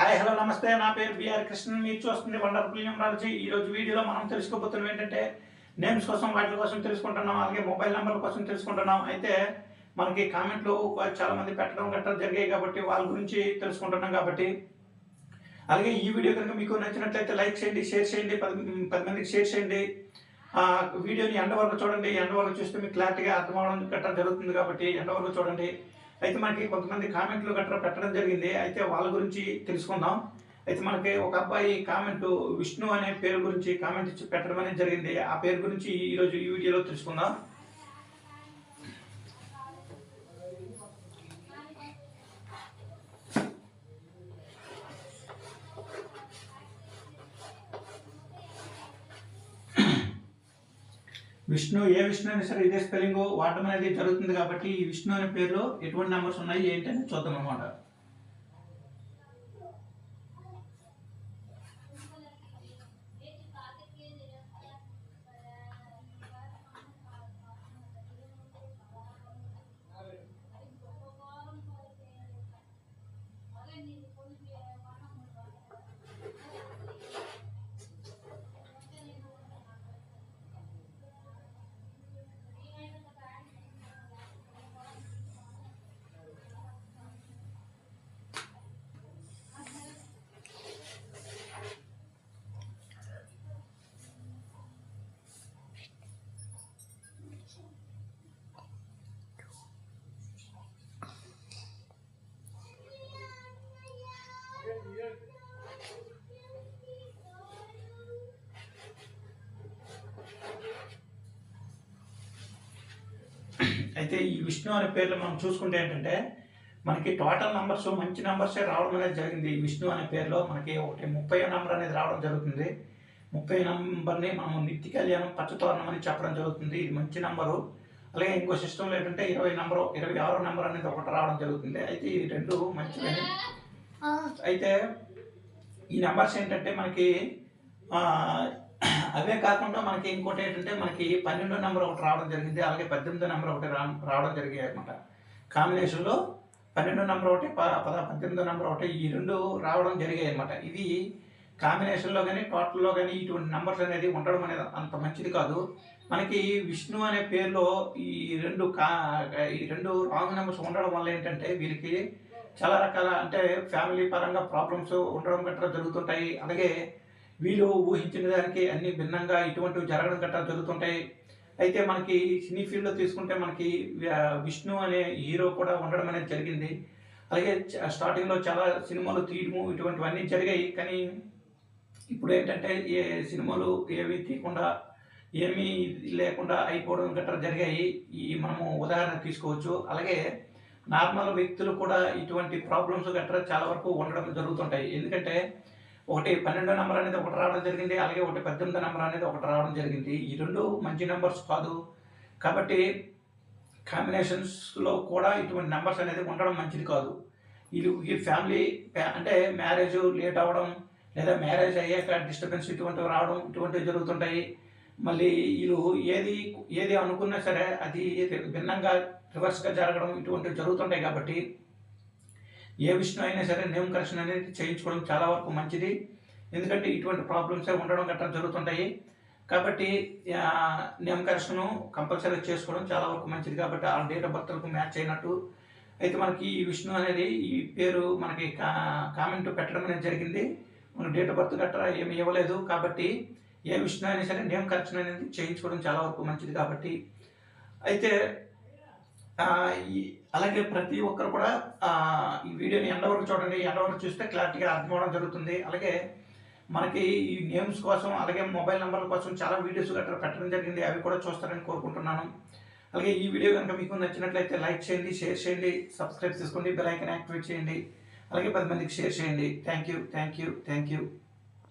Hi hello నమస్తే. నా పేరు బిఆర్ కృష్ణన్. మీరు చూస్తుంది వండర్ఫుల్ న్యూమరాలజీ ఈ రోజు వీడియోలో మనం తెలుసుకోబోతున్నాం ఏంటంటే నేమ్స్ కోసం వాటి కోసం తెలుసుకుంటున్నాం అలాగే మొబైల్ నెంబర్ కోసం తెలుసుకుంటున్నాం. అయితే మనకి కామెంట్లు చాలా మంది పెట్టడం గట్రా జరిగాయి కాబట్టి వాళ్ళ గురించి తెలుసుకుంటున్నాం కాబట్టి. అలాగే ఈ వీడియో కనుక మీకు నచ్చినట్లయితే లైక్ చేయండి షేర్ చేయండి పది పది మందికి షేర్ చేయండి. ఆ వీడియోని ఎండ వరకు చూడండి. ఎండ వరకు చూస్తే మీకు క్లారిటీగా అర్థం గట్రా జరుగుతుంది కాబట్టి ఎండ వరకు చూడండి. అయితే మనకి కొంతమంది కామెంట్లు గట్రా పెట్టడం జరిగింది. అయితే వాళ్ళ గురించి తెలుసుకుందాం. అయితే మనకి ఒక అబ్బాయి కామెంట్ విష్ణు అనే పేరు గురించి కామెంట్ ఇచ్చి పెట్టడం అనేది జరిగింది. ఆ పేరు గురించి ఈరోజు ఈ వీడియోలో తెలుసుకుందాం. విష్ణు ఏ విష్ణు అయినా సరే ఇదే స్పెల్లింగ్ వాడడం అనేది జరుగుతుంది కాబట్టి ఈ విష్ణు అనే పేరులో ఎటువంటి నెంబర్స్ ఉన్నాయి ఏంటి అని చూద్దాం అనమాట అయితే ఈ విష్ణు అనే పేర్లు మనం చూసుకుంటే ఏంటంటే మనకి టోటల్ నంబర్స్ మంచి నంబర్సే రావడం అనేది జరిగింది. విష్ణు అనే పేరులో మనకి ఒకటి ముప్పై నంబర్ అనేది రావడం జరుగుతుంది. ముప్పై నంబర్ని మనం నిత్య కళ్యాణం పచ్చతోరణం అని చెప్పడం జరుగుతుంది. ఇది మంచి నంబరు అలాగే ఇంకో సిస్టంలో ఏంటంటే ఇరవై నంబరు ఇరవై ఆరో నెంబర్ అనేది ఒకటి రావడం జరుగుతుంది. అయితే ఈ రెండు మంచివే అయితే ఈ నెంబర్స్ ఏంటంటే మనకి అవే కాకుండా మనకి ఇంకోటి ఏంటంటే మనకి పన్నెండో నెంబర్ ఒకటి రావడం జరిగింది. అలాగే పద్దెనిమిదో నెంబర్ ఒకటి రా రావడం జరిగాయి అనమాట కాంబినేషన్లో పన్నెండో నెంబర్ ఒకటి ప పద పద్దెనిమిదో నెంబర్ ఒకటి ఈ రెండు రావడం జరిగాయి అనమాట ఇది కాంబినేషన్లో కానీ టోటల్లో కానీ ఇటువంటి నెంబర్స్ అనేది ఉండడం అనేది అంత మంచిది కాదు. మనకి విష్ణు అనే పేరులో ఈ రెండు కా ఈ రెండు రాంగ్ నెంబర్స్ ఉండడం వల్ల ఏంటంటే వీరికి చాలా రకాల అంటే ఫ్యామిలీ పరంగా ప్రాబ్లమ్స్ ఉండడం గట్రా జరుగుతుంటాయి. అలాగే వీళ్ళు ఊహించిన దానికి అన్ని భిన్నంగా ఇటువంటివి జరగడం గట్రా జరుగుతుంటాయి. అయితే మనకి సినీ ఫీల్డ్లో తీసుకుంటే మనకి విష్ణు అనే హీరో కూడా ఉండడం అనేది జరిగింది. అలాగే స్టార్టింగ్లో చాలా సినిమాలు తీయడము ఇటువంటివన్నీ జరిగాయి. కానీ ఇప్పుడు ఏంటంటే ఏ సినిమాలు ఏవి తీయకుండా ఏమీ లేకుండా అయిపోవడం గట్రా జరిగాయి. ఈ మనము ఉదాహరణ తీసుకోవచ్చు. అలాగే నార్మల్ వ్యక్తులు కూడా ఇటువంటి ప్రాబ్లమ్స్ గట్రా చాలా వరకు ఉండడం జరుగుతుంటాయి. ఎందుకంటే ఒకటి పన్నెండో నెంబర్ అనేది ఒకటి రావడం జరిగింది అలాగే ఒకటి పద్దెనిమిదో నెంబర్ అనేది ఒకటి రావడం జరిగింది. ఈ రెండు మంచి నెంబర్స్ కాదు. కాబట్టి కాంబినేషన్స్లో కూడా ఇటువంటి నెంబర్స్ అనేది ఉండడం మంచిది కాదు. ఇది ఈ ఫ్యామిలీ అంటే మ్యారేజ్ లేట్ అవ్వడం లేదా మ్యారేజ్ అయ్యాక డిస్టర్బెన్స్ ఇటువంటివి రావడం ఇటువంటివి జరుగుతుంటాయి. మళ్ళీ వీళ్ళు ఏది ఏది అనుకున్నా సరే అది భిన్నంగా రివర్స్గా జరగడం ఇటువంటివి జరుగుతుంటాయి కాబట్టి ఏ విషయం అయినా సరే నేమ్ కరెక్షన్ అనేది చేయించుకోవడం చాలా వరకు మంచిది. ఎందుకంటే ఇటువంటి ప్రాబ్లమ్స్ ఉండడం గట్రా జరుగుతుంటాయి. కాబట్టి నేమ్ కరెక్షను కంపల్సరీ చేసుకోవడం చాలా వరకు మంచిది. కాబట్టి ఆ డేట్ ఆఫ్ బర్త్లకు మ్యాచ్ అయినట్టు. అయితే మనకి ఈ విష్ణు అనేది ఈ పేరు మనకి కా కామెంట్ పెట్టడం అనేది జరిగింది. మనకి డేట్ ఆఫ్ బర్త్ గట్రా ఏమి ఇవ్వలేదు. కాబట్టి ఏ విష్ణు అయినా సరే నేమ్ కరెక్షన్ అనేది చేయించుకోవడం చాలా వరకు మంచిది. కాబట్టి అయితే అలాగే ప్రతి ఒక్కరు కూడా ఈ వీడియోని ఎండ వరకు చూడండి. ఎండ వరకు చూస్తే క్లారిటీగా అర్థం అవడం జరుగుతుంది. అలాగే మనకి ఈ నేమ్స్ కోసం అలాగే మొబైల్ నెంబర్ల కోసం చాలా వీడియోస్ గట్రా పెట్టడం జరిగింది. అవి కూడా చూస్తారని కోరుకుంటున్నాను. అలాగే ఈ వీడియో కనుక మీకు నచ్చినట్లయితే లైక్ చేయండి షేర్ చేయండి సబ్స్క్రైబ్ చేసుకోండి బెల్ ఐకన్ యాక్టివేట్ చేయండి. అలాగే పది మందికి షేర్ చేయండి. Thank you thank you thank you.